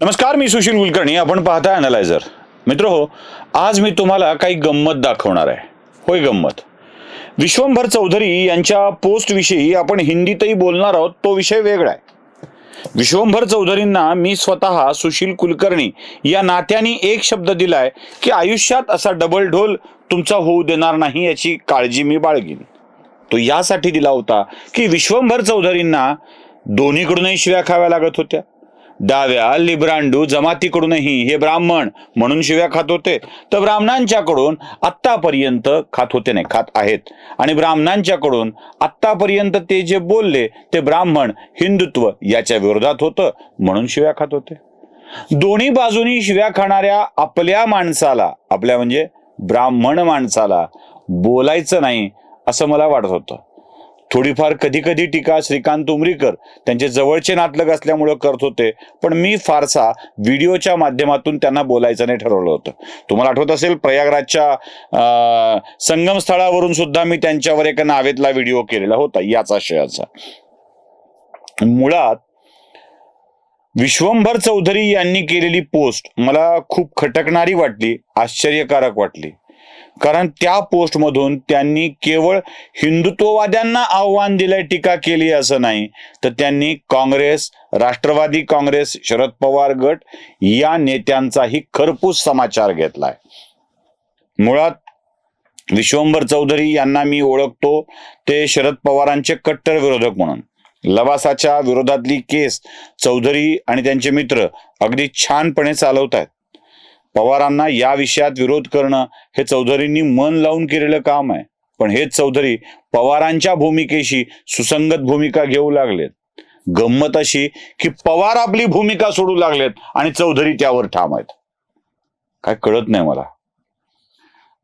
नमस्कार मी सुशील कुलकर्णी. आपण पाहता अनालायझर मित्र हो आज मी तुम्हाला काही गंमत दाखवणार आहे. होय गंमत. विश्वंभर चौधरी यांच्या पोस्ट विषयी आपण हिंदीतही बोलणार आहोत तो विषय वेगळा आहे. विश्वंभर चौधरींना मी स्वतः सुशील कुलकर्णी या नात्याने एक शब्द दिलाय की आयुष्यात असा डबल ढोल तुमचा होऊ देणार नाही याची काळजी मी बाळगीन. तो यासाठी दिला होता की विश्वंभर चौधरींना दोन्हीकडूनही शिव्या खाव्या लागत होत्या. डाव्या लिब्रांडू जमातीकडूनही हे ब्राह्मण म्हणून शिव्या खात होते. तर ब्राह्मणांच्याकडून आत्तापर्यंत खात होते नाही खात आहेत. आणि ब्राह्मणांच्याकडून आत्तापर्यंत ते जे बोलले ते ब्राह्मण हिंदुत्व याच्या विरोधात होतं म्हणून शिव्या खात होते. दोन्ही बाजूनी शिव्या खाणाऱ्या आपल्या माणसाला आपल्या म्हणजे ब्राह्मण माणसाला बोलायचं नाही असं मला वाटत होतं. थोडीफार कधी कधी टीका श्रीकांत उमरीकर त्यांचे जवळचे नातलग असल्यामुळं करत होते पण मी फारसा व्हिडिओच्या माध्यमातून त्यांना बोलायचं नाही ठरवलं होतं. तुम्हाला आठवत असेल प्रयागराजच्या संगमस्थळावरून संगम स्थळावरून सुद्धा मी त्यांच्यावर एका नावेतला व्हिडिओ केलेला होता याच आशयाचा. मुळात विश्वंभर चौधरी यांनी केलेली पोस्ट मला खूप खटकणारी वाटली आश्चर्यकारक वाटली. कारण त्या पोस्टमधून त्यांनी केवळ हिंदुत्ववाद्यांना आव्हान दिलंय टीका केली असं नाही. तर त्यांनी काँग्रेस राष्ट्रवादी काँग्रेस शरद पवार गट या नेत्यांचाही खरपूस समाचार घेतलाय. मुळात विश्वंभर चौधरी यांना मी ओळखतो. ते शरद पवारांचे कट्टर विरोधक म्हणून. लवासाच्या विरोधातली केस चौधरी आणि त्यांचे मित्र अगदी छानपणे चालवत आहेत पवारांना या विषयात विरोध करणं हे चौधरींनी मन लावून केलेलं काम आहे. पण हेच चौधरी पवारांच्या भूमिकेशी सुसंगत भूमिका घेऊ लागलेत. गंमत अशी की पवार आपली भूमिका सोडू लागलेत आणि चौधरी त्यावर ठाम आहेत. काय कळत नाही मला.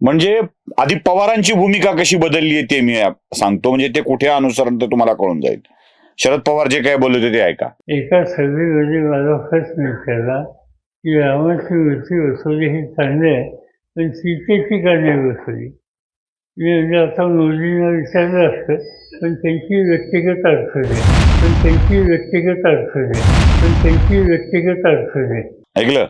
म्हणजे आधी पवारांची भूमिका कशी बदलली आहे ते मी सांगतो. म्हणजे ते कुठे अनुसरण तर तुम्हाला कळून जाईल. शरद पवार जे काय बोलत होते ते ऐका. एका सगळी माझा प्रश्न विचारला की रामाची वृत्ती वसवली ही चांगली आहे पण सीतेची का नाही वसवली मी म्हणजे आता मोदींना विचारलं असतं पण त्यांची व्यक्तिगत अर्थ आहे. पण त्यांची व्यक्तिगत अर्थ आहे. पण त्यांची व्यक्तिगत अर्थ आहे. ऐकलं?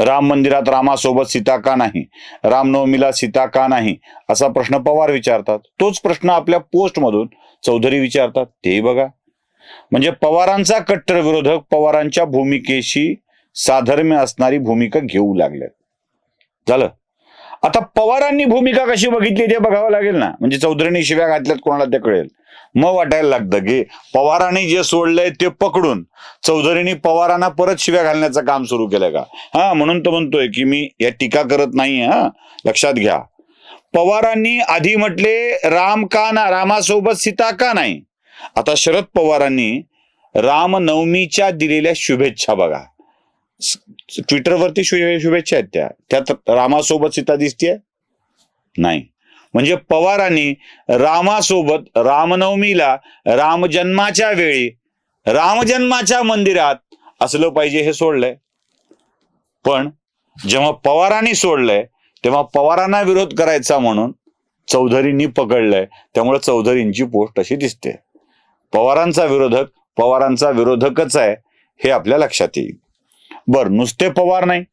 राम मंदिरात रामासोबत सीता का नाही? रामनवमीला सीता का नाही? असा प्रश्न पवार विचारतात. तोच प्रश्न आपल्या पोस्ट मधून चौधरी विचारतात. तेही बघा. म्हणजे पवारांचा कट्टर विरोधक पवारांच्या भूमिकेशी साधर्म्य असणारी भूमिका घेऊ लागल्या झालं? आता पवारांनी भूमिका कशी बघितली ते बघावं लागेल ना. म्हणजे चौधरींनी शिव्या घातल्यात कोणाला ते कळेल. मग वाटायला लागतं की पवारांनी जे सोडलंय ते पकडून चौधरीनी पवारांना परत शिव्या घालण्याचं काम सुरू केलंय का? हा म्हणून तर म्हणतोय की मी या टीका करत नाही हा. लक्षात घ्या. पवारांनी आधी म्हटले राम का ना रामासोबत सीता का नाही? आता शरद पवारांनी रामनवमीच्या दिलेल्या शुभेच्छा बघा. ट्विटरवरती शुभेच्छा आहेत त्या. त्यात रामासोबत सीता दिसतीये? नाही. म्हणजे पवारांनी रामासोबत रामनवमीला रामजन्माच्या वेळी रामजन्माच्या मंदिरात असलं पाहिजे हे सोडलंय. पण जेव्हा पवारांनी सोडलंय तेव्हा पवारांना विरोध करायचा म्हणून चौधरींनी पकडलंय. त्यामुळे चौधरींची पोस्ट अशी दिसते. पवारांचा विरोधक पवारांचा विरोधकच आहे हे आपल्या लक्षात येईल. बर नुसते पवार नाही.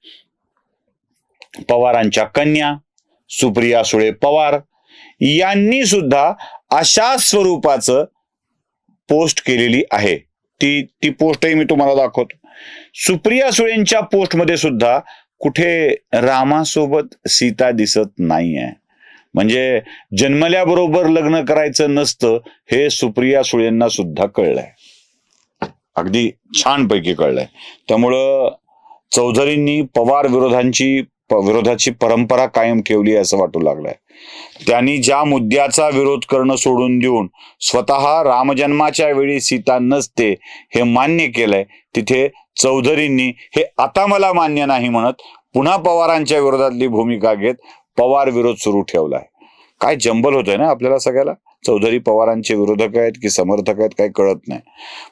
पवारांच्या कन्या सुप्रिया सुळे पवार यांनी सुद्धा अशा स्वरूपाचं पोस्ट केलेली आहे. ती ती पोस्टही मी तुम्हाला दाखवतो. सुप्रिया सुळेंच्या पोस्टमध्ये सुद्धा कुठे रामासोबत सीता दिसत नाहीये. म्हणजे जन्मल्याबरोबर लग्न करायचं नसतं हे सुप्रिया सुळेंना सुद्धा कळलंय. अगदी छानपैकी कळलंय. त्यामुळं चौधरींनी पवार विरोधांची विरोधाची परंपरा कायम ठेवली असं वाटू लागलंय. त्यांनी ज्या मुद्द्याचा विरोध करणं सोडून देऊन स्वतः रामजन्माच्या वेळी सीता नसते हे मान्य केलंय तिथे चौधरींनी हे आता मला मान्य नाही म्हणत पुन्हा पवारांच्या विरोधातली भूमिका घेत पवार विरोध सुरू ठेवलाय. काय जंबल होतोय ना आपल्याला सगळ्याला? चौधरी पवारांचे विरोधक आहेत की समर्थक आहेत काही कळत नाही.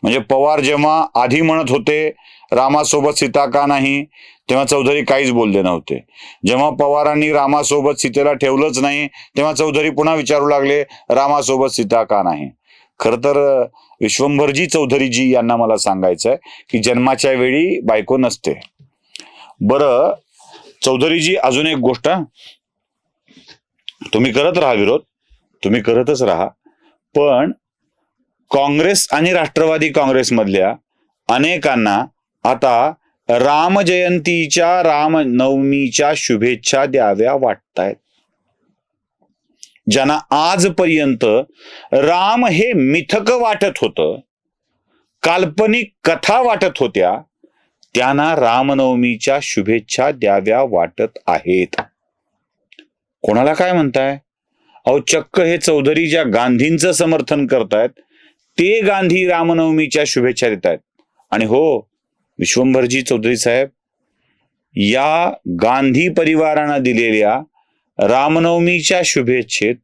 म्हणजे पवार जेव्हा आधी म्हणत होते रामासोबत सीता का नाही तेव्हा चौधरी काहीच बोलले नव्हते. जेव्हा पवारांनी रामासोबत सीतेला ठेवलंच नाही तेव्हा चौधरी पुन्हा विचारू लागले रामासोबत सीता का नाही. खर तर विश्वंभरजी चौधरीजी यांना मला सांगायचं आहे की जन्माच्या वेळी बायको नसते. बरं चौधरीजी अजून एक गोष्ट. तुम्ही करत राहा विरोध. तुम्ही करतच राहा. पण काँग्रेस आणि राष्ट्रवादी काँग्रेसमधल्या अनेकांना आता राम जयंतीच्या राम नवमीच्या शुभेच्छा द्याव्या वाटतायत. ज्यांना आजपर्यंत राम हे मिथक वाटत होतं काल्पनिक कथा वाटत होत्या त्यांना रामनवमीच्या शुभेच्छा द्याव्या वाटत आहेत. कोणाला काय म्हणताय? अहो चक्क हे चौधरी ज्या गांधींचं समर्थन करतायत ते गांधी रामनवमीच्या शुभेच्छा देत आहेत आणि हो विश्वंभरजी चौधरी साहेब या गांधी परिवारानं दिलेल्या रामनवमीच्या शुभेच्छेत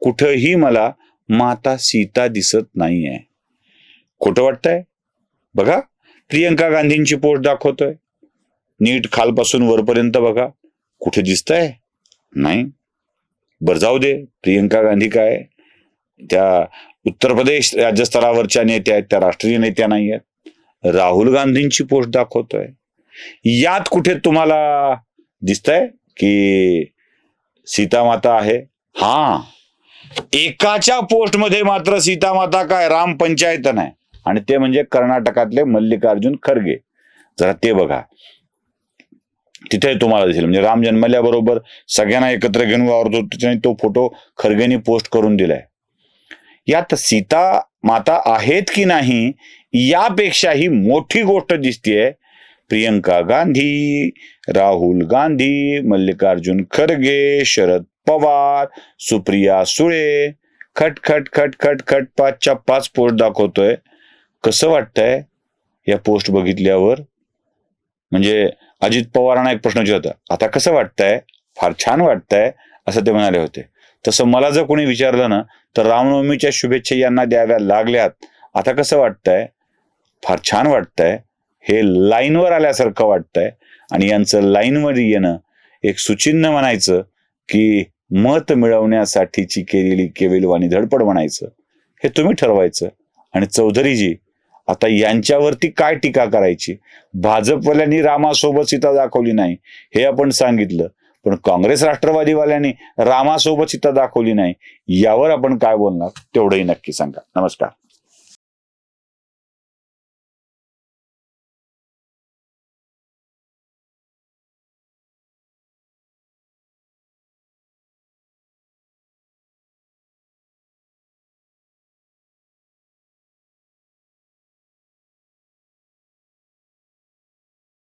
कुठंही मला माता सीता दिसत नाही आहे खोटं वाटतंय? बघा प्रियंका गांधींची पोस्ट दाखवतोय. नीट खालपासून वरपर्यंत बघा. कुठे दिसतंय? नाही. बरं जाऊ दे. प्रियंका गांधी काय? त्या उत्तर प्रदेश राज्यस्तरावरच्या नेत्या आहेत त्या राष्ट्रीय नेत्या नाही आहेत. राहुल गांधींची पोस्ट दाखवतोय. यात कुठे तुम्हाला दिसतंय की सीतामाता आहे? हा. एकाच्या पोस्टमध्ये मात्र सीतामाता काय? राम पंचायत नाही आणि ते म्हणजे कर्नाटकातले मल्लिकार्जुन खरगे. जरा ते बघा. तिथे तुम्हाला दिसेल. म्हणजे राम जन्मल्याबरोबर सगळ्यांना एकत्र घेऊन वावरतो. त्याने तो फोटो खरगेनी पोस्ट करून दिलाय. यात सीता माता आहेत की नाही यापेक्षाही मोठी गोष्ट दिसतीये. प्रियंका गांधी राहुल गांधी मल्लिकार्जुन खरगे शरद पवार सुप्रिया सुळे. खट खट खट खट खट पाचच्या पाच पोस्ट दाखवतोय. कसं वाटतंय या पोस्ट बघितल्यावर? म्हणजे अजित पवारांना एक प्रश्न विचारता आता कसं वाटतंय? फार छान वाटतंय? असं ते म्हणाले होते. तसं मला जर कोणी विचारलं ना तर रामनवमीच्या शुभेच्छा यांना द्याव्या लागल्यात. आता कसं वाटतंय? फार छान वाटतंय. हे लाईनवर आल्यासारखं वाटतंय. आणि यांचं लाईनवर येणं एक सुचिन्ह म्हणायचं की मत मिळवण्यासाठीची केलेली केविलवाणी धडपड म्हणायचं. हे तुम्ही ठरवायचं. आणि चौधरीजी आता यांच्यावरती काय टीका करायची? भाजपवाल्यांनी रामासोबत सीता दाखवली नाही हे आपण सांगितलं. पण काँग्रेस राष्ट्रवादीवाल्यांनी रामासोबत सीता दाखवली नाही यावर आपण काय बोलणार? तेवढंही नक्की सांगा. नमस्कार.